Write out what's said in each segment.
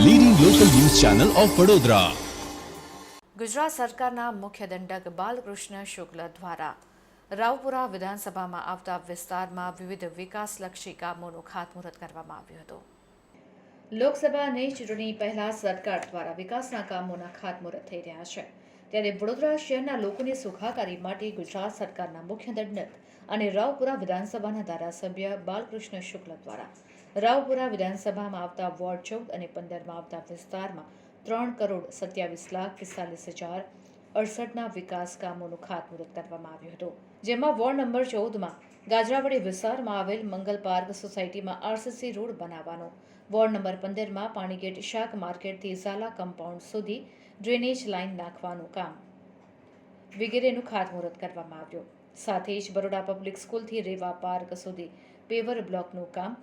Channel of Vadodara Gujarat સરકારના મુખ્ય દંડક બાલકૃષ્ણ શુક્લ દ્વારા રાવપુરા વિધાનસભામાં આવતા વિસ્તારમાં વિવિધ વિકાસલક્ષી કામોનું ખાતમુહૂર્ત કરવામાં આવ્યું હતું. લોકસભાની ચૂંટણી પહેલા સરકાર દ્વારા વિકાસના કામોના ખાતમુહૂર્ત થઈ રહ્યા છે. ત્યારે વડોદરા શહેરના લોકોની સુખાકારી માટે ગુજરાત સરકારના મુખ્ય દંડક અને રાવપુરા વિધાનસભાના ધારાસભ્ય બાલકૃષ્ણ શુક્લ દ્વારા રાવપુરા વિધાનસભામાં આવતા વોર્ડ ચૌદ અને પંદરમાં આવતા વિસ્તારમાં ત્રણ કરોડ સત્યાવીસ લાખ પિસ્તાલીસ હજાર અડસઠના વિકાસ કામોનું ખાતમુહૂર્ત કરવામાં આવ્યું હતું, જેમાં વોર્ડ નંબર ચૌદમાં ગાજરાવાડી વિસ્તારમાં આવેલ મંગલ પાર્ક સોસાયટીમાં આરસીસી રોડ બનાવવાનો, વોર્ડ નંબર પંદરમાં પાણીગેટ શાક માર્કેટથી ઝાલા કમ્પાઉન્ડ સુધી ડ્રેનેજ લાઇન નાખવાનું કામ વગેરેનું ખાતમુહૂર્ત કરવામાં આવ્યું. સાથે જ બરોડા પબ્લિક સ્કૂલથી રેવા પાર્ક સુધી પેવર બ્લોકનું કામ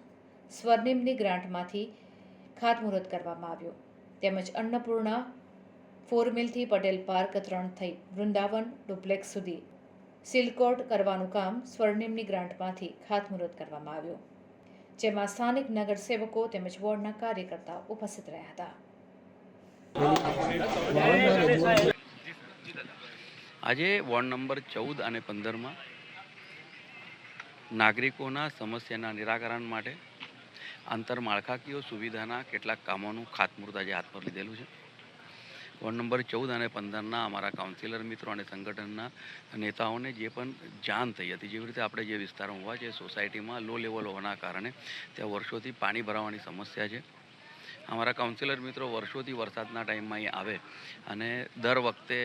સ્વર્ણિમની ગ્રાન્ટમાંથી ખાતમુહૂર્ત કરવામાં આવ્યું. તેમજ અન્નપૂર્ણા ફોર મિલથી પટેલ પાર્ક ત્રણ થઈ, વૃંદાવન ડુપ્લેક્સ સુધી. સિલકોટ કરવાનું કામ સ્વર્ણિમની ગ્રાન્ટમાંથી ખાતમુહૂર્ત કરવામાં આવ્યું. જેમાં સ્થાનિક નગરસેવકો તેમજ વોર્ડના કાર્યકર્તા ઉપસ્થિત રહ્યા હતા. આજે વોર્ડ નંબર ચૌદ અને પંદરમાં નાગરિકોના સમસ્યાના નિરાકરણ માટે આંતરમાળખાકીય સુવિધાના કેટલાક કામોનું ખાતમુહૂર્ત આજે હાથ પર લીધેલું છે. વોર્ડ નંબર ચૌદ અને પંદરના અમારા કાઉન્સિલર મિત્રો અને સંગઠનના નેતાઓને જે પણ જાણ થઈ હતી, જેવી રીતે આપણે જે વિસ્તારમાં હોવા છે સોસાયટીમાં લો લેવલ હોવાના કારણે ત્યાં વર્ષોથી પાણી ભરાવાની સમસ્યા છે. અમારા કાઉન્સિલર મિત્રો વર્ષોથી વરસાદના ટાઈમમાં અહીં આવે અને દર વખતે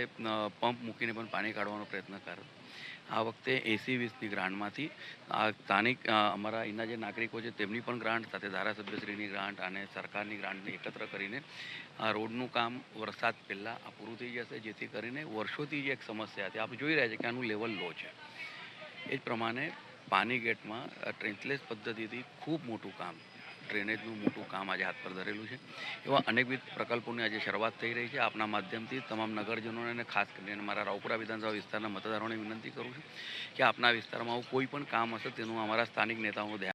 પંપ મૂકીને પણ પાણી કાઢવાનો પ્રયત્ન કરે. આ વખતે એસી વીસની ગ્રાન્ટમાંથી આ સ્થાનિક અમારા અહીંના જે નાગરિકો છે તેમની પણ ગ્રાન્ટ સાથે ધારાસભ્યશ્રીની ગ્રાન્ટ અને સરકારની ગ્રાન્ટને એકત્ર કરીને આ રોડનું કામ વરસાદ પહેલાં આ પૂરું થઈ જશે, જેથી કરીને વર્ષોથી જે એક સમસ્યા હતી આપણે જોઈ રહ્યા છે કે આનું લેવલ લો છે. એ જ પ્રમાણે પાની ગેટમાં ટ્રેન્સલેસ પદ્ધતિથી ખૂબ મોટું કામ ડ્રેનેજનું મોટું કામ આજે હાથ પર ધરેલું છે. એવા અનેકવિધ પ્રકલ્પોની આજે શરૂઆત થઈ રહી છે. આપના માધ્યમથી તમામ નગરજનોને અને ખાસ કરીને મારા રાવપુરા વિધાનસભા વિસ્તારના મતદારોને વિનંતી કરું છું કે આપના વિસ્તારમાં આવું કોઈ પણ કામ હશે તેનું અમારા સ્થાનિક નેતાઓનું ધ્યાન